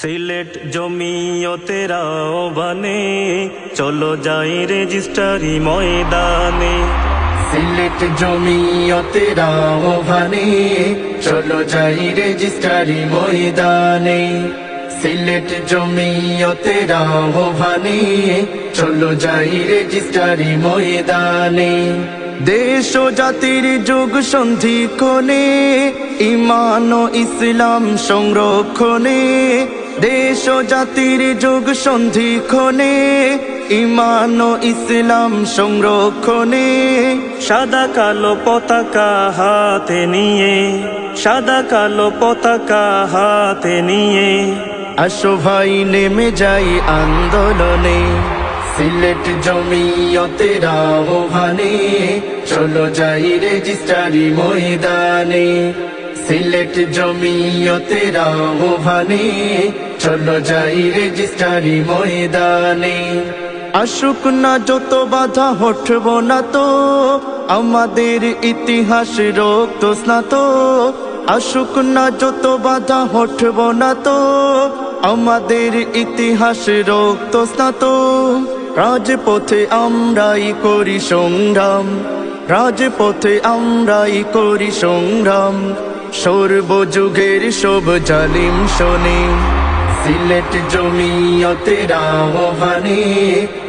সিলেট জমিয়তের আহ্বানে চলো যাই রেজিস্ট্রারি ময়দানে। সিলেট জমিয়তের আহ্বানে চলো যাই রেজিস্ট্রারি ময়দানে। সিলেট জমিয়তের আহ্বানে চলো যাই রেজিস্ট্রারি ময়দানে। দেশ ও জাতির যুগ সন্ধি কোণে, ইমান ও ইসলাম সংরক্ষণে দেশ ও জাতির যুগ সন্ধি ক্ষণে ইমান ও ইসলাম সংরক্ষণে, সাদা কালো পতাকা হাতে নিয়ে, সাদা কালো পতাকা হাতে নিয়ে, আসো ভাই নেমে যাই আন্দোলনে, সিলেট জমিয়তের আহ্বানে, চলো যাই রেজিস্ট্রারি ময়দানে, সিলেট জমিয়তের আহ্বানে চলো যাই রেজিস্ট্রারি ময়দানে। আসুক না যত বাধা, হটব না তো। আমাদের ইতিহাস রক্ত স্নাত। আসুক না যত বাধা, হটব না তো। আমাদের ইতিহাস রক্ত স্নাত। রাজপথে আমরাই করি সংগ্রাম। রাজপথে আমরাই করি সংগ্রাম। সর্বযুগের সব জালিম শোনে। সিলেট জমিয়তের আহ্বানে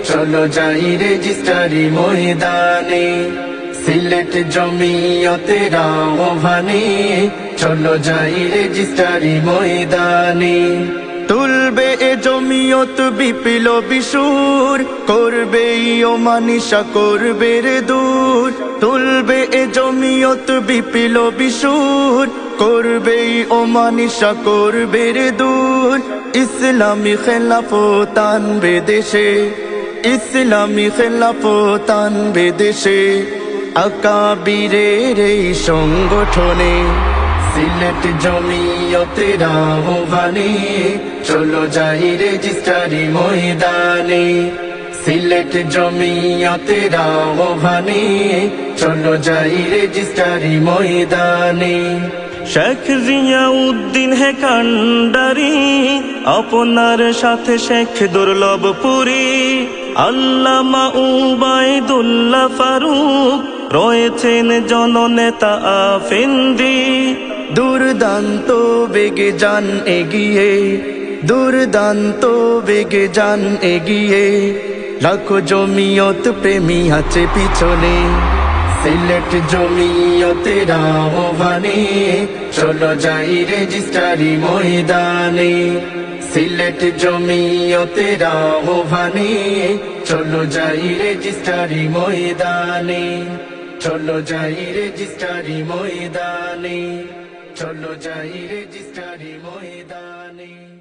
চলো যাই রেজিস্টারি ময়দানে। সিলেট জমিয়তের আহ্বানে চলো যাই রেজিস্টারি ময়দানে। তুলবে এ জমিয়ত বিপিল বিশুর করবে ও মানিসা করবে রে দূর, তুলবে এ জমিয়ত বিপিল বিশুর, করবে ও মানিসা করবে রে দূর। ইসলামী খেলাফত আনবে দেশে, ইসলামী খেলাফত আনবে দেশে। আকাবিরের এই সংগঠনে সিলেট জমিয়তের আহ্বানে চলো যাই রেজিস্ট্রারি ময়দানে। সিলেট জমিয়তের আহ্বানে চলো যাই রেজিস্ট্রারি ময়দানে। শেখ জিয়া উদ্দিন হে কান্ডারি আপনার সাথে শেখ দুর্লভপুরি। আল্লামা উবাইদুল্লাহ ফারুক রয়েছেন জননেতা আফিন্দি। দুর্দান্ত বেগে যান এগিয়ে দুর্দান্ত বেগে যান এগিয়ে। লাখো জমিয়ত প্রেমী আছে পিছনে। সিলেট জমিয়তের আহ্বানে চলো যাই রেজিস্ট্রারি ময়দানে। সিলেট জমিয়তের আহ্বানে চলো যাই রেজিস্ট্রারি ময়দানে। চলো যাই রেজিস্ট্রারি ময়দানে, চলো যাই রেজিস্ট্রারি ময়দানে।